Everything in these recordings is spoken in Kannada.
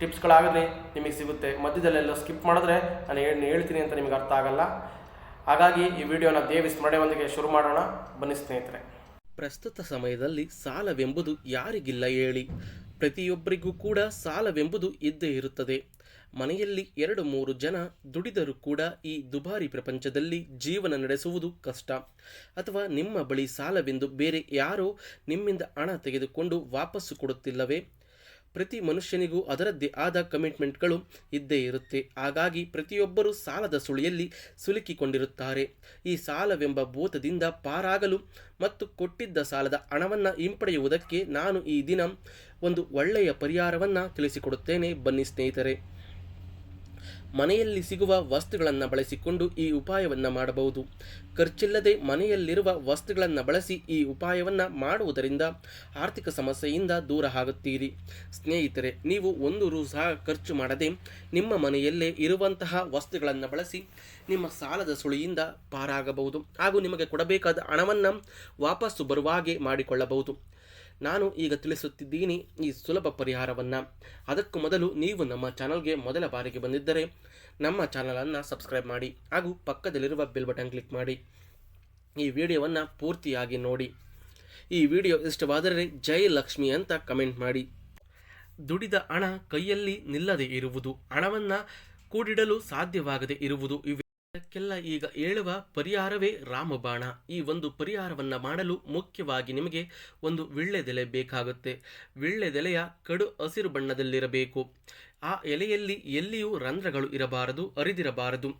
ಟಿಪ್ಸ್ಗಳಾಗಲಿ ನಿಮಗೆ ಸಿಗುತ್ತೆ. ಮಧ್ಯದಲ್ಲೆಲ್ಲ ಸ್ಕಿಪ್ ಮಾಡಿದ್ರೆ ನಾನು ಏನು ಹೇಳ್ತೀನಿ ಅಂತ ನಿಮಗೆ ಅರ್ಥ ಆಗಲ್ಲ. ಹಾಗಾಗಿ ಈ ವಿಡಿಯೋನ ದೇವಿ ಸ್ಮರಣೆಯೊಂದಿಗೆ ಶುರು ಮಾಡೋಣ. ಬನ್ನಿ ಸ್ನೇಹಿತರೆ. ಪ್ರಸ್ತುತ ಸಮಯದಲ್ಲಿ ಸಾಲವೆಂಬುದು ಯಾರಿಗಿಲ್ಲ ಹೇಳಿ. ಪ್ರತಿಯೊಬ್ಬರಿಗೂ ಕೂಡ ಸಾಲವೆಂಬುದು ಇದ್ದೇ ಇರುತ್ತದೆ. ಮನೆಯಲ್ಲಿ ಎರಡು ಮೂರು ಜನ ದುಡಿದರೂ ಕೂಡ ಈ ದುಬಾರಿ ಪ್ರಪಂಚದಲ್ಲಿ ಜೀವನ ನಡೆಸುವುದು ಕಷ್ಟ. ಅಥವಾ ನಿಮ್ಮ ಬಳಿ ಸಾಲವೆಂದು ಬೇರೆ ಯಾರೋ ನಿಮ್ಮಿಂದ ಹಣ ತೆಗೆದುಕೊಂಡು ವಾಪಸ್ಸು ಕೊಡುತ್ತಿಲ್ಲವೇ? ಪ್ರತಿ ಮನುಷ್ಯನಿಗೂ ಅದರದ್ದೇ ಆದ ಕಮಿಟ್ಮೆಂಟ್ಗಳು ಇದ್ದೇ ಇರುತ್ತೆ. ಹಾಗಾಗಿ ಪ್ರತಿಯೊಬ್ಬರೂ ಸಾಲದ ಸುಳಿಯಲ್ಲಿ ಸಿಲುಕಿಕೊಂಡಿರುತ್ತಾರೆ. ಈ ಸಾಲವೆಂಬ ಭೂತದಿಂದ ಪಾರಾಗಲು ಮತ್ತು ಕೊಟ್ಟಿದ್ದ ಸಾಲದ ಹಣವನ್ನು ಹಿಂಪಡೆಯುವುದಕ್ಕೆ ನಾನು ಈ ದಿನ ಒಂದು ಒಳ್ಳೆಯ ಪರಿಹಾರವನ್ನು ತಿಳಿಸಿಕೊಡುತ್ತೇನೆ. ಬನ್ನಿ ಸ್ನೇಹಿತರೆ. ಮನೆಯಲ್ಲಿ ಸಿಗುವ ವಸ್ತುಗಳನ್ನು ಬಳಸಿಕೊಂಡು ಈ ಉಪಾಯವನ್ನು ಮಾಡಬಹುದು. ಖರ್ಚಿಲ್ಲದೆ ಮನೆಯಲ್ಲಿರುವ ವಸ್ತುಗಳನ್ನು ಬಳಸಿ ಈ ಉಪಾಯವನ್ನು ಮಾಡುವುದರಿಂದ ಆರ್ಥಿಕ ಸಮಸ್ಯೆಯಿಂದ ದೂರ ಆಗುತ್ತೀರಿ. ಸ್ನೇಹಿತರೆ, ನೀವು ಒಂದು ರೂ ಸಹ ಖರ್ಚು ಮಾಡದೆ ನಿಮ್ಮ ಮನೆಯಲ್ಲೇ ಇರುವಂತಹ ವಸ್ತುಗಳನ್ನು ಬಳಸಿ ನಿಮ್ಮ ಸಾಲದ ಸುಳಿಯಿಂದ ಪಾರಾಗಬಹುದು ಹಾಗೂ ನಿಮಗೆ ಕೊಡಬೇಕಾದ ಹಣವನ್ನು ವಾಪಸ್ಸು ಬರುವ ಹಾಗೆ ಮಾಡಿಕೊಳ್ಳಬಹುದು. ನಾನು ಈಗ ತಿಳಿಸುತ್ತಿದ್ದೀನಿ ಈ ಸುಲಭ ಪರಿಹಾರವನ್ನು. ಅದಕ್ಕೂ ಮೊದಲು ನೀವು ನಮ್ಮ ಚಾನಲ್ಗೆ ಮೊದಲ ಬಾರಿಗೆ ಬಂದಿದ್ದರೆ ನಮ್ಮ ಚಾನಲನ್ನು ಸಬ್ಸ್ಕ್ರೈಬ್ ಮಾಡಿ ಹಾಗೂ ಪಕ್ಕದಲ್ಲಿರುವ ಬೆಲ್ ಬಟನ್ ಕ್ಲಿಕ್ ಮಾಡಿ. ಈ ವಿಡಿಯೋವನ್ನು ಪೂರ್ತಿಯಾಗಿ ನೋಡಿ. ಈ ವಿಡಿಯೋ ಇಷ್ಟವಾದರೆ ಜೈ ಲಕ್ಷ್ಮಿ ಅಂತ ಕಮೆಂಟ್ ಮಾಡಿ. ದುಡಿದ ಹಣ ಕೈಯಲ್ಲಿ ನಿಲ್ಲದೆ ಇರುವುದು, ಹಣವನ್ನು ಕೂಡಿಡಲು ಸಾಧ್ಯವಾಗದೇ ಇರುವುದು ಇವೆ. ಇದಕ್ಕೆಲ್ಲ ಈಗ ಹೇಳುವ ಪರಿಹಾರವೇ ರಾಮಬಾಣ. ಈ ಒಂದು ಪರಿಹಾರವನ್ನು ಮಾಡಲು ಮುಖ್ಯವಾಗಿ ನಿಮಗೆ ಒಂದು ವಿಳ್ಳೆದೆಲೆ ಬೇಕಾಗುತ್ತೆ. ವಿಳ್ಳೆದೆಲೆಯ ಕಡು ಹಸಿರು ಬಣ್ಣದಲ್ಲಿರಬೇಕು. ಆ ಎಲೆಯಲ್ಲಿ ಎಲ್ಲಿಯೂ ರಂಧ್ರಗಳು ಇರಬಾರದು ಅರಿದಿರಬಾರದು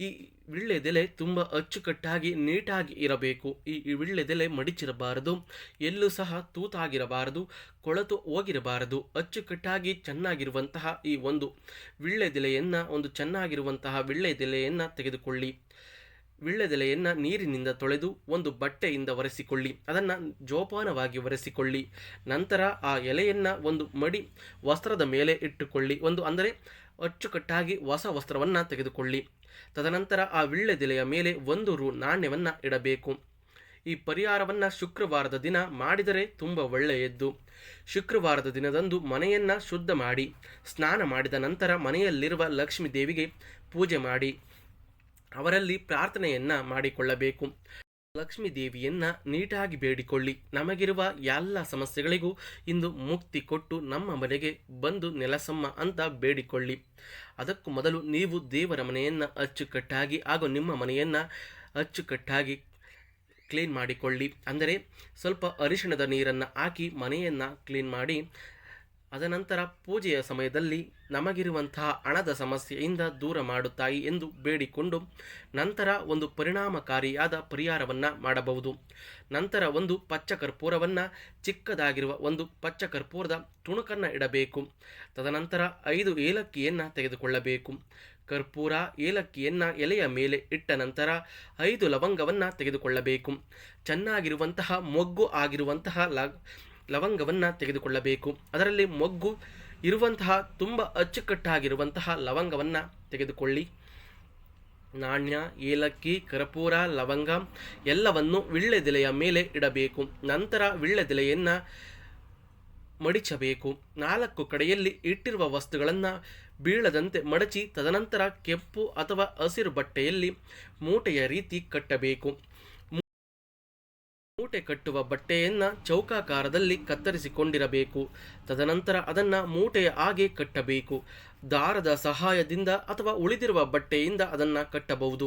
ಈ ವಿಳ್ಳೆದೆಲೆ ತುಂಬ ಅಚ್ಚುಕಟ್ಟಾಗಿ ನೀಟಾಗಿ ಇರಬೇಕು. ಈ ವಿಳ್ಳೆದೆಲೆ ಮಡಿಚಿರಬಾರದು, ಎಲ್ಲೂ ಸಹ ತೂತಾಗಿರಬಾರದು, ಕೊಳತು ಹೋಗಿರಬಾರದು. ಅಚ್ಚುಕಟ್ಟಾಗಿ ಚೆನ್ನಾಗಿರುವಂತಹ ಈ ಒಂದು ವಿಳ್ಳೆದೆಲೆಯನ್ನು ಒಂದು ಚೆನ್ನಾಗಿರುವಂತಹ ವಿಳ್ಳೆದೆಲೆಯನ್ನು ತೆಗೆದುಕೊಳ್ಳಿ. ವಿಳ್ಳೆದೆಲೆಯನ್ನು ನೀರಿನಿಂದ ತೊಳೆದು ಒಂದು ಬಟ್ಟೆಯಿಂದ ಒರೆಸಿಕೊಳ್ಳಿ. ಅದನ್ನು ಜೋಪಾನವಾಗಿ ಒರೆಸಿಕೊಳ್ಳಿ. ನಂತರ ಆ ಎಲೆಯನ್ನು ಒಂದು ಮಡಿ ವಸ್ತ್ರದ ಮೇಲೆ ಇಟ್ಟುಕೊಳ್ಳಿ. ಒಂದು ಅಂದರೆ ಅಚ್ಚುಕಟ್ಟಾಗಿ ಹೊಸ ವಸ್ತ್ರವನ್ನು ತೆಗೆದುಕೊಳ್ಳಿ. ತದನಂತರ ಆ ವಿಳ್ಳೆದೆಲೆಯ ಮೇಲೆ ಒಂದು ರು ನಾಣ್ಯವನ್ನು ಇಡಬೇಕು. ಈ ಪರಿಹಾರವನ್ನು ಶುಕ್ರವಾರದ ದಿನ ಮಾಡಿದರೆ ತುಂಬ ಒಳ್ಳೆಯದ್ದು. ಶುಕ್ರವಾರದ ದಿನದಂದು ಮನೆಯನ್ನು ಶುದ್ಧ ಮಾಡಿ, ಸ್ನಾನ ಮಾಡಿದ ನಂತರ ಮನೆಯಲ್ಲಿರುವ ಲಕ್ಷ್ಮೀ ದೇವಿಗೆ ಪೂಜೆ ಮಾಡಿ. ಅವರಲ್ಲಿ ಪ್ರಾರ್ಥನೆಯನ್ನ ಮಾಡಿಕೊಳ್ಳಬೇಕು. ಲಕ್ಷ್ಮೀ ದೇವಿಯನ್ನ ನೀಟಾಗಿ ಬೇಡಿಕೊಳ್ಳಿ. ನಮಗಿರುವ ಎಲ್ಲ ಸಮಸ್ಯೆಗಳಿಗೂ ಇಂದು ಮುಕ್ತಿ ಕೊಟ್ಟು ನಮ್ಮ ಮನೆಗೆ ಬಂದು ನೆಲಸಮ್ಮ ಅಂತ ಬೇಡಿಕೊಳ್ಳಿ. ಅದಕ್ಕೂ ಮೊದಲು ನೀವು ದೇವರ ಮನೆಯನ್ನು ಅಚ್ಚುಕಟ್ಟಾಗಿ ಹಾಗೂ ನಿಮ್ಮ ಮನೆಯನ್ನು ಅಚ್ಚುಕಟ್ಟಾಗಿ ಕ್ಲೀನ್ ಮಾಡಿಕೊಳ್ಳಿ. ಅಂದರೆ ಸ್ವಲ್ಪ ಅರಿಶಿಣದ ನೀರನ್ನು ಹಾಕಿ ಮನೆಯನ್ನು ಕ್ಲೀನ್ ಮಾಡಿ ಅದನಂತರ ಪೂಜೆಯ ಸಮಯದಲ್ಲಿ ನಮಗಿರುವಂತಹ ಹಣದ ಸಮಸ್ಯೆಯಿಂದ ದೂರ ಮಾಡುತ್ತಾಯಿ ಎಂದು ಬೇಡಿಕೊಂಡು ನಂತರ ಒಂದು ಪರಿಣಾಮಕಾರಿಯಾದ ಪರಿಹಾರವನ್ನು ಮಾಡಬಹುದು. ನಂತರ ಒಂದು ಪಚ್ಚ ಕರ್ಪೂರವನ್ನು ಚಿಕ್ಕದಾಗಿರುವ ಒಂದು ಪಚ್ಚ ಕರ್ಪೂರದ ತುಣುಕನ್ನು ಇಡಬೇಕು. ತದನಂತರ ಐದು ಏಲಕ್ಕಿಯನ್ನು ತೆಗೆದುಕೊಳ್ಳಬೇಕು. ಕರ್ಪೂರ, ಏಲಕ್ಕಿಯನ್ನು ಎಲೆಯ ಮೇಲೆ ಇಟ್ಟ ನಂತರ ಐದು ಲವಂಗವನ್ನು ತೆಗೆದುಕೊಳ್ಳಬೇಕು. ಚೆನ್ನಾಗಿರುವಂತಹ, ಮೊಗ್ಗು ಆಗಿರುವಂತಹ ಲ ಲವಂಗವನ್ನು ತೆಗೆದುಕೊಳ್ಳಬೇಕು. ಅದರಲ್ಲಿ ಮೊಗ್ಗು ಇರುವಂತಹ ತುಂಬ ಅಚ್ಚುಕಟ್ಟಾಗಿರುವಂತಹ ಲವಂಗವನ್ನು ತೆಗೆದುಕೊಳ್ಳಿ. ನಾಣ್ಯ, ಏಲಕ್ಕಿ, ಕರ್ಪೂರ, ಲವಂಗ ಎಲ್ಲವನ್ನು ವಿಳ್ಳೆದೆಲೆಯ ಮೇಲೆ ಇಡಬೇಕು. ನಂತರ ವಿಳ್ಳೆದೆಲೆಯನ್ನು ಮಡಿಚಬೇಕು. ನಾಲ್ಕು ಕಡೆಯಲ್ಲಿ ಇಟ್ಟಿರುವ ವಸ್ತುಗಳನ್ನು ಬೀಳದಂತೆ ಮಡಚಿ, ತದನಂತರ ಕೆಂಪು ಅಥವಾ ಹಸಿರು ಬಟ್ಟೆಯಲ್ಲಿ ಮೂಟೆಯ ರೀತಿ ಕಟ್ಟಬೇಕು. ಮೂಟೆ ಕಟ್ಟುವ ಬಟ್ಟೆಯನ್ನು ಚೌಕಾಕಾರದಲ್ಲಿ ಕತ್ತರಿಸಿಕೊಂಡಿರಬೇಕು. ತದನಂತರ ಅದನ್ನು ಮೂಟೆಯ ಹಾಗೆ ಕಟ್ಟಬೇಕು. ದಾರದ ಸಹಾಯದಿಂದ ಅಥವಾ ಉಳಿದಿರುವ ಬಟ್ಟೆಯಿಂದ ಅದನ್ನು ಕಟ್ಟಬಹುದು.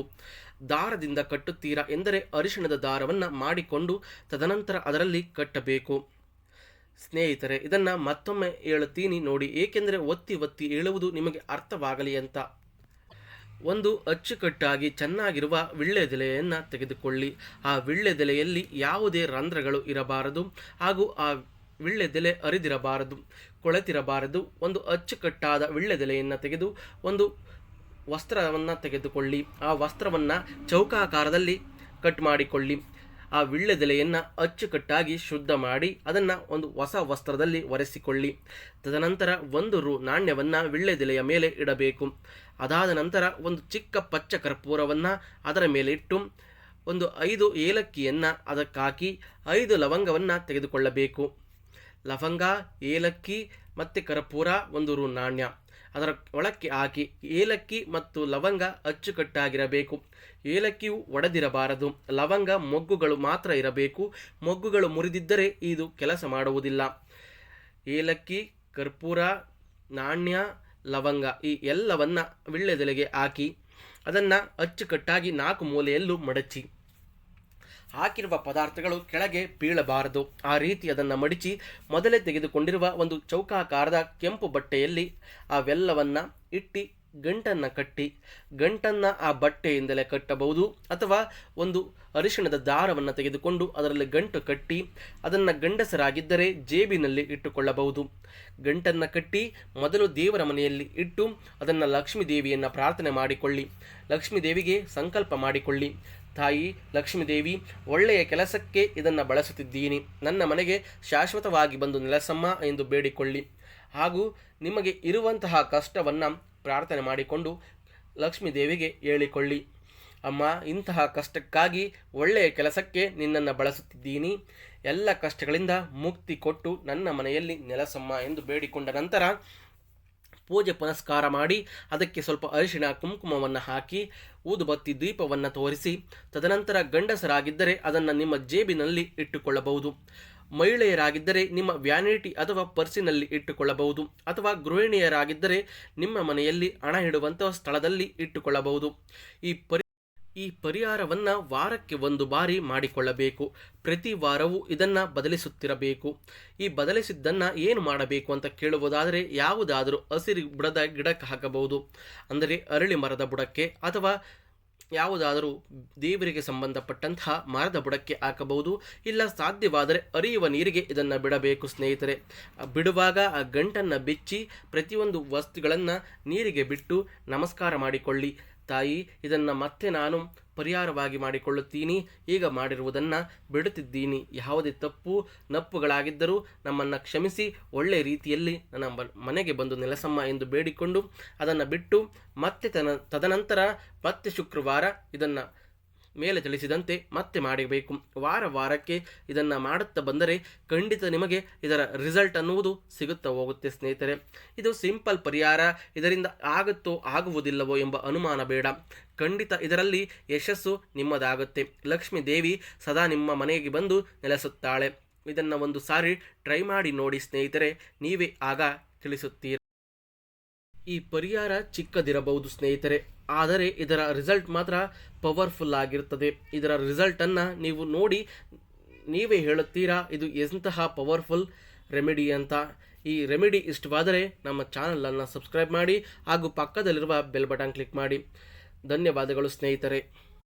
ದಾರದಿಂದ ಕಟ್ಟುತ್ತೀರಾ ಎಂದರೆ ಅರಿಶಿಣದ ದಾರವನ್ನು ಮಾಡಿಕೊಂಡು ತದನಂತರ ಅದರಲ್ಲಿ ಕಟ್ಟಬೇಕು. ಸ್ನೇಹಿತರೆ, ಇದನ್ನು ಮತ್ತೊಮ್ಮೆ ಹೇಳುತ್ತೀನಿ ನೋಡಿ, ಏಕೆಂದರೆ ಒತ್ತಿ ಒತ್ತಿ ಹೇಳುವುದು ನಿಮಗೆ ಅರ್ಥವಾಗಲಿ ಅಂತ. ಒಂದು ಅಚ್ಚುಕಟ್ಟಾಗಿ ಚೆನ್ನಾಗಿರುವ ವಿಳ್ಳೆದೆಲೆಯನ್ನು ತೆಗೆದುಕೊಳ್ಳಿ. ಆ ವಿಳ್ಳೆದೆಲೆಯಲ್ಲಿ ಯಾವುದೇ ರಂಧ್ರಗಳು ಇರಬಾರದು ಹಾಗೂ ಆ ವಿಳ್ಳೆದೆಲೆ ಅರಿದಿರಬಾರದು, ಕೊಳೆತಿರಬಾರದು. ಒಂದು ಅಚ್ಚುಕಟ್ಟಾದ ವಿಳ್ಳೆದೆಲೆಯನ್ನು ತೆಗೆದು ಒಂದು ವಸ್ತ್ರವನ್ನು ತೆಗೆದುಕೊಳ್ಳಿ. ಆ ವಸ್ತ್ರವನ್ನು ಚೌಕಾಕಾರದಲ್ಲಿ ಕಟ್ ಮಾಡಿಕೊಳ್ಳಿ. ಆ ವಿಳ್ಳೆದೆಲೆಯನ್ನು ಅಚ್ಚುಕಟ್ಟಾಗಿ ಶುದ್ಧ ಮಾಡಿ ಅದನ್ನು ಒಂದು ಹೊಸ ವಸ್ತ್ರದಲ್ಲಿ ಒರೆಸಿಕೊಳ್ಳಿ. ತದನಂತರ ಒಂದು ರು ನಾಣ್ಯವನ್ನು ವಿಳ್ಳೆದೆಲೆಯ ಮೇಲೆ ಇಡಬೇಕು. ಅದಾದ ನಂತರ ಒಂದು ಚಿಕ್ಕ ಪಚ್ಚ ಕರ್ಪೂರವನ್ನು ಅದರ ಮೇಲೆ ಇಟ್ಟು ಒಂದು ಐದು ಏಲಕ್ಕಿಯನ್ನು ಅದಕ್ಕಾಕಿ ಐದು ಲವಂಗವನ್ನು ತೆಗೆದುಕೊಳ್ಳಬೇಕು. ಲವಂಗ, ಏಲಕ್ಕಿ ಮತ್ತು ಕರ್ಪೂರ, ಒಂದು ರು ನಾಣ್ಯ. ಅದರ ಒಳಕ್ಕೆ ಹಾಕಿ ಏಲಕ್ಕಿ ಮತ್ತು ಲವಂಗ ಅಚ್ಚುಕಟ್ಟಾಗಿರಬೇಕು. ಏಲಕ್ಕಿಯು ಒಡೆದಿರಬಾರದು. ಲವಂಗ ಮೊಗ್ಗುಗಳು ಮಾತ್ರ ಇರಬೇಕು. ಮೊಗ್ಗುಗಳು ಮುರಿದಿದ್ದರೆ ಇದು ಕೆಲಸ ಮಾಡುವುದಿಲ್ಲ. ಏಲಕ್ಕಿ, ಕರ್ಪೂರ, ನಾಣ್ಯ, ಲವಂಗ ಈ ಎಲ್ಲವನ್ನ ವಿಳ್ಳೆದೆಲೆಗೆ ಹಾಕಿ ಅದನ್ನು ಅಚ್ಚುಕಟ್ಟಾಗಿ ನಾಲ್ಕು ಮೂಲೆಯಲ್ಲೂ ಮಡಚಿ. ಹಾಕಿರುವ ಪದಾರ್ಥಗಳು ಕೆಳಗೆ ಬೀಳಬಾರದು. ಆ ರೀತಿ ಅದನ್ನು ಮಡಿಚಿ ಮೊದಲೇ ತೆಗೆದುಕೊಂಡಿರುವ ಒಂದು ಚೌಕಾಕಾರದ ಕೆಂಪು ಬಟ್ಟೆಯಲ್ಲಿ ಅವೆಲ್ಲವನ್ನು ಇಟ್ಟು ಗಂಟನ್ನು ಕಟ್ಟಿ, ಗಂಟನ್ನು ಆ ಬಟ್ಟೆಯಿಂದಲೇ ಕಟ್ಟಬಹುದು ಅಥವಾ ಒಂದು ಅರಿಶಿಣದ ದಾರವನ್ನು ತೆಗೆದುಕೊಂಡು ಅದರಲ್ಲಿ ಗಂಟು ಕಟ್ಟಿ ಅದನ್ನು ಗಂಡಸರಾಗಿದ್ದರೆ ಜೇಬಿನಲ್ಲಿ ಇಟ್ಟುಕೊಳ್ಳಬಹುದು. ಗಂಟನ್ನು ಕಟ್ಟಿ ಮೊದಲು ದೇವರ ಮನೆಯಲ್ಲಿ ಇಟ್ಟು ಅದನ್ನು ಲಕ್ಷ್ಮೀ ದೇವಿಯನ್ನು ಪ್ರಾರ್ಥನೆ ಮಾಡಿಕೊಳ್ಳಿ. ಲಕ್ಷ್ಮೀ ದೇವಿಗೆ ಸಂಕಲ್ಪ ಮಾಡಿಕೊಳ್ಳಿ. ತಾಯಿ ಲಕ್ಷ್ಮೀದೇವಿ, ಒಳ್ಳೆಯ ಕೆಲಸಕ್ಕೆ ಇದನ್ನು ಬಳಸುತ್ತಿದ್ದೀನಿ. ನನ್ನ ಮನೆಗೆ ಶಾಶ್ವತವಾಗಿ ಬಂದು ನೆಲಸಮ್ಮ ಎಂದು ಬೇಡಿಕೊಳ್ಳಿ. ಹಾಗೂ ನಿಮಗೆ ಇರುವಂತಹ ಕಷ್ಟವನ್ನು ಪ್ರಾರ್ಥನೆ ಮಾಡಿಕೊಂಡು ಲಕ್ಷ್ಮೀದೇವಿಗೆ ಹೇಳಿಕೊಳ್ಳಿ. ಅಮ್ಮ, ಇಂತಹ ಕಷ್ಟಕ್ಕಾಗಿ ಒಳ್ಳೆಯ ಕೆಲಸಕ್ಕೆ ನಿನ್ನನ್ನು ಬಳಸುತ್ತಿದ್ದೀನಿ. ಎಲ್ಲ ಕಷ್ಟಗಳಿಂದ ಮುಕ್ತಿ ಕೊಟ್ಟು ನನ್ನ ಮನೆಯಲ್ಲಿ ನೆಲಸಮ್ಮ ಎಂದು ಬೇಡಿಕೊಂಡ ನಂತರ ಪೂಜೆ ಪುನಸ್ಕಾರ ಮಾಡಿ ಅದಕ್ಕೆ ಸ್ವಲ್ಪ ಅರಿಶಿಣ ಕುಂಕುಮವನ್ನು ಹಾಕಿ ಊದುಬತ್ತಿ ದೀಪವನ್ನು ತೋರಿಸಿ, ತದನಂತರ ಗಂಡಸರಾಗಿದ್ದರೆ ಅದನ್ನು ನಿಮ್ಮ ಜೇಬಿನಲ್ಲಿ ಇಟ್ಟುಕೊಳ್ಳಬಹುದು. ಮಹಿಳೆಯರಾಗಿದ್ದರೆ ನಿಮ್ಮ ವ್ಯಾನಿಟಿ ಅಥವಾ ಪರ್ಸಿನಲ್ಲಿ ಇಟ್ಟುಕೊಳ್ಳಬಹುದು, ಅಥವಾ ಗೃಹಿಣಿಯರಾಗಿದ್ದರೆ ನಿಮ್ಮ ಮನೆಯಲ್ಲಿ ಹಣ ಇಡುವಂತಹ ಸ್ಥಳದಲ್ಲಿ ಇಟ್ಟುಕೊಳ್ಳಬಹುದು. ಈ ಪರಿ ಈ ಪರಿಹಾರವನ್ನು ವಾರಕ್ಕೆ ಒಂದು ಬಾರಿ ಮಾಡಿಕೊಳ್ಳಬೇಕು. ಪ್ರತಿ ವಾರವೂ ಇದನ್ನು ಬದಲಿಸುತ್ತಿರಬೇಕು. ಈ ಬದಲಿಸಿದ್ದನ್ನು ಏನು ಮಾಡಬೇಕು ಅಂತ ಕೇಳುವುದಾದರೆ ಯಾವುದಾದರೂ ಹಸಿರು ಬುಡದ ಗಿಡಕ್ಕೆ ಹಾಕಬಹುದು. ಅಂದರೆ ಅರಳಿ ಮರದ ಬುಡಕ್ಕೆ ಅಥವಾ ಯಾವುದಾದರೂ ದೇವರಿಗೆ ಸಂಬಂಧಪಟ್ಟಂತಹ ಮರದ ಬುಡಕ್ಕೆ ಹಾಕಬಹುದು, ಇಲ್ಲ ಸಾಧ್ಯವಾದರೆ ಅರಿಯುವ ನೀರಿಗೆ ಇದನ್ನು ಬಿಡಬೇಕು ಸ್ನೇಹಿತರೆ. ಬಿಡುವಾಗ ಆ ಗಂಟನ್ನು ಬಿಚ್ಚಿ ಪ್ರತಿಯೊಂದು ವಸ್ತುಗಳನ್ನು ನೀರಿಗೆ ಬಿಟ್ಟು ನಮಸ್ಕಾರ ಮಾಡಿಕೊಳ್ಳಿ. ತಾಯಿ, ಇದನ್ನು ಮತ್ತೆ ನಾನು ಪರಿಹಾರವಾಗಿ ಮಾಡಿಕೊಳ್ಳುತ್ತೀನಿ. ಈಗ ಮಾಡಿರುವುದನ್ನು ಬಿಡುತ್ತಿದ್ದೀನಿ. ಯಾವುದೇ ತಪ್ಪು, ನಪ್ಪುಗಳಾಗಿದ್ದರೂ ನಮ್ಮನ್ನು ಕ್ಷಮಿಸಿ. ಒಳ್ಳೆಯ ರೀತಿಯಲ್ಲಿ ನನ್ನ ಮನೆಗೆ ಬಂದು ನೆಲೆಸಮ್ಮ ಎಂದು ಬೇಡಿಕೊಂಡು ಅದನ್ನು ಬಿಟ್ಟು ಮತ್ತೆ ತನ, ತದನಂತರ ಮತ್ತೆ ಶುಕ್ರವಾರ ಇದನ್ನು ಮೇಲೆ ತಿಳಿಸಿದಂತೆ ಮತ್ತೆ ಮಾಡಬೇಕು. ವಾರ ವಾರಕ್ಕೆ ಇದನ್ನು ಮಾಡುತ್ತಾ ಬಂದರೆ ಖಂಡಿತ ನಿಮಗೆ ಇದರ ರಿಸಲ್ಟ್ ಅನ್ನುವುದು ಸಿಗುತ್ತಾ ಹೋಗುತ್ತೆ ಸ್ನೇಹಿತರೆ. ಇದು ಸಿಂಪಲ್ ಪರಿಹಾರ. ಇದರಿಂದ ಆಗುತ್ತೋ ಆಗುವುದಿಲ್ಲವೋ ಎಂಬ ಅನುಮಾನ ಬೇಡ. ಖಂಡಿತ ಇದರಲ್ಲಿ ಯಶಸ್ಸು ನಿಮ್ಮದಾಗುತ್ತೆ. ಲಕ್ಷ್ಮೀ ದೇವಿ ಸದಾ ನಿಮ್ಮ ಮನೆಗೆ ಬಂದು ನೆಲೆಸುತ್ತಾಳೆ. ಇದನ್ನು ಒಂದು ಸಾರಿ ಟ್ರೈ ಮಾಡಿ ನೋಡಿ ಸ್ನೇಹಿತರೆ. ನೀವೇ ಆಗ ತಿಳಿಸುತ್ತೀರಿ. ಈ ಪರಿಹಾರ ಚಿಕ್ಕದಿರಬಹುದು, ಸ್ನೇಹಿತರೆ. ಆದರೆ ಇದರ ರಿಸಲ್ಟ್ ಮಾತ್ರ ಪವರ್ಫುಲ್ ಆಗಿರುತ್ತದೆ. ಇದರ ರಿಸಲ್ಟನ್ನು ನೀವು ನೋಡಿ, ನೀವೇ ಹೇಳುತ್ತೀರಾ, ಇದು ಎಂತಹ ಪವರ್ಫುಲ್ ರೆಮಿಡಿ ಅಂತ. ಈ ರೆಮಿಡಿ ಇಷ್ಟವಾದರೆ ನಮ್ಮ ಚಾನಲನ್ನು ಸಬ್ಸ್ಕ್ರೈಬ್ ಮಾಡಿ ಹಾಗೂ ಪಕ್ಕದಲ್ಲಿರುವ ಬೆಲ್ ಬಟನ್ ಕ್ಲಿಕ್ ಮಾಡಿ. ಧನ್ಯವಾದಗಳು, ಸ್ನೇಹಿತರೆ.